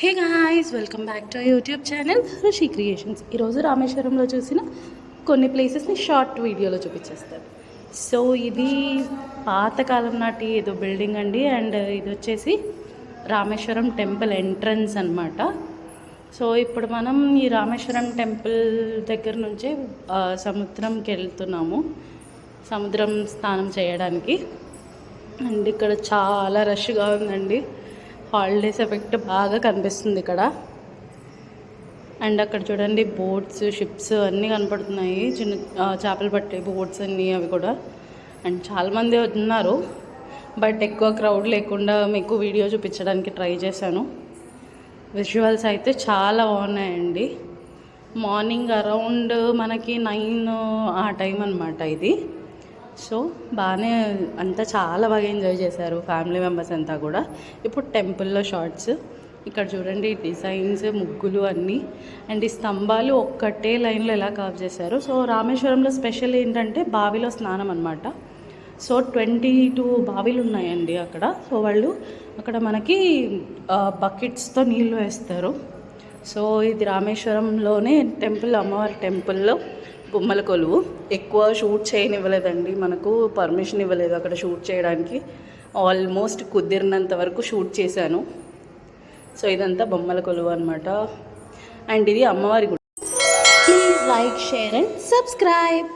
Hey guys welcome back to YouTube channel Rishi creations. ఈరోజు రామేశ్వరంలో చూసిన కొన్ని ప్లేసెస్ని షార్ట్ వీడియోలో చూపించేస్తాను. సో ఇది పాతకాలం నాటి ఏదో బిల్డింగ్ అండి అండ్ ఇది వచ్చేసి రామేశ్వరం టెంపుల్ ఎంట్రన్స్ అనమాట సో ఇప్పుడు మనం ఈ రామేశ్వరం టెంపుల్ దగ్గర నుంచే సముద్రంకి వెళ్తున్నాము సముద్రం స్నానం చేయడానికి. అండ్ ఇక్కడ చాలా రష్గా ఉందండి. హాలిడేస్ ఎఫెక్ట్ బాగా కనిపిస్తుంది ఇక్కడ. అండ్ అక్కడ చూడండి బోట్స్ షిప్స్ అన్నీ కనపడుతున్నాయి. చిన్న చేపలు పట్టే బోట్స్ అన్నీ అవి కూడా. అండ్ చాలామంది ఉన్నారు. బట్ ఎక్కువ క్రౌడ్ లేకుండా మీకు వీడియో చూపించడానికి ట్రై చేశాను. విజువల్స్ అయితే చాలా బాగున్నాయండి. మార్నింగ్ అరౌండ్ మనకి నైన్ ఆ టైం అనమాట ఇది. సో బాగానే అంతా చాలా బాగా ఎంజాయ్ చేశారు ఫ్యామిలీ మెంబర్స్ అంతా కూడా. ఇప్పుడు టెంపుల్లో షార్ట్స్ ఇక్కడ చూడండి డిజైన్స్ ముగ్గులు అన్నీ. అండ్ ఈ స్తంభాలు ఒక్కటే లైన్లో ఎలా కావ్ చేశారు. సో రామేశ్వరంలో స్పెషల్ ఏంటంటే బావిలో స్నానం అనమాట సో ట్వంటీ టూ బావిలు ఉన్నాయండి అక్కడ. సో వాళ్ళు అక్కడ మనకి బకెట్స్తో నీళ్ళు వేస్తారు. సో ఇది రామేశ్వరంలోనే టెంపుల్ అమ్మవారి టెంపుల్లో. బొమ్మల కొలువు. ఎక్కువ షూట్ చేయనివ్వలేదండి. మనకు పర్మిషన్ ఇవ్వలేదు అక్కడ షూట్ చేయడానికి. ఆల్మోస్ట్ కుదిరినంత వరకు షూట్ చేశాను. సో ఇదంతా బొమ్మల కొలువు అనమాట అండ్ ఇది అమ్మవారి గుడి. Please like share and subscribe